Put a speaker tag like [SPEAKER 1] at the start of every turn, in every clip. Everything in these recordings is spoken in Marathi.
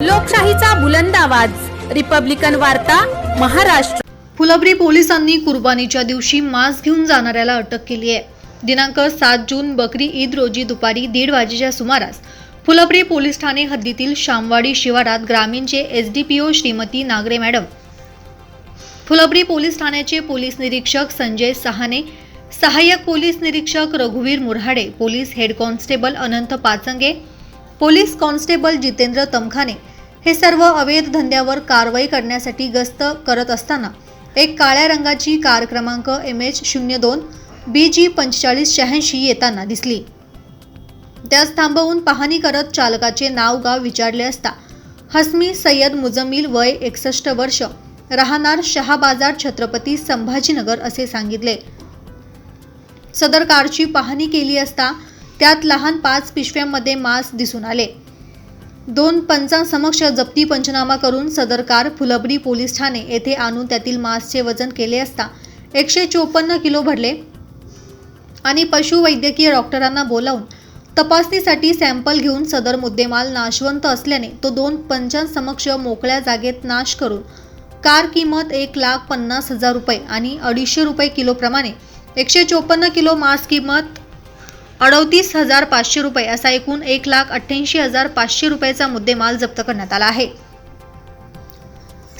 [SPEAKER 1] लोकशाहीचा बुलंद आवाज. रिपब्लिकन वार्ता महाराष्ट्र.
[SPEAKER 2] फुलंब्री पोलिसांनी कुर्बानीच्या दिवशी मांस घेऊन जाणाऱ्याला अटक केली आहे. दिनांक सात जून बकरी ईद रोजी दुपारी दीड वाजेच्या सुमारास फुलंब्री पोलीस ठाणे हद्दीतील शामवाडी शिवारात ग्रामीणचे S D P O Shrimati Nagare madam Phulambri police ठाण्याचे पोलीस निरीक्षक संजय सहाने सहाय्यक पोलीस निरीक्षक रघुवीर Murhade police head constable Anant Pachange police constable Jitendra Tamkhane हे सर्व अवैध धंद्यावर कारवाई करण्यासाठी गस्त करत असताना एक काळ्या रंगाची कार क्रमांक एम एच शून्य दोन बी जी पंचेचाळीस शहाऐंशी येताना दिसली. त्यास थांबवून पाहणी करत चालकाचे नाव गाव विचारले असता हस्मी सय्यद मुजमिल वय एकसष्ट वर्ष राहणार शहाबाजार छत्रपती संभाजीनगर असे सांगितले. सदर कारची पाहणी केली असता त्यात लहान पाच पिशव्यांमध्ये मास्क दिसून आले. दोन पंचांसमक्ष जप्ती पंचनामा करून सदर कार फुलबरी पोलीस ठाणे येथे आणून त्यातील मांसचे वजन केले असता एकशे चोपन्न किलो भरले. आणि पशुवैद्यकीय डॉक्टरांना बोलावून तपासणीसाठी सॅम्पल घेऊन सदर मुद्देमाल नाशवंत असल्याने तो दोन पंचांसमक्ष मोकळ्या जागेत नाश करून कार किंमत एक लाख पन्नास हजार रुपये आणि अडीचशे रुपये किलोप्रमाणे एकशे चोपन्न किलो मास्क किंमत अडतीस हजार पाचशे रुपये असा एकूण एक लाख अठ्ठ्याऐंशी हजार पाचशे रुपयाचा मुद्देमाल जप्त करण्यात आला आहे.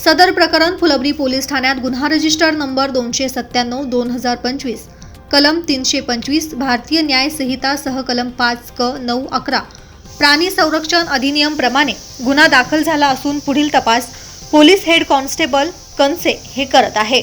[SPEAKER 2] सदर प्रकरण फुलबरी पोलीस ठाण्यात गुन्हा रजिस्टर नंबर दोनशे सत्त्याण्णव दोन हजार पंचवीस कलम तीनशे पंचवीस भारतीय न्याय संहिता सह कलम पाच क नऊ अकरा प्राणी संरक्षण अधिनियमप्रमाणे गुन्हा दाखल झाला असून पुढील तपास पोलीस हेड कॉन्स्टेबल कनसे हे करत आहे.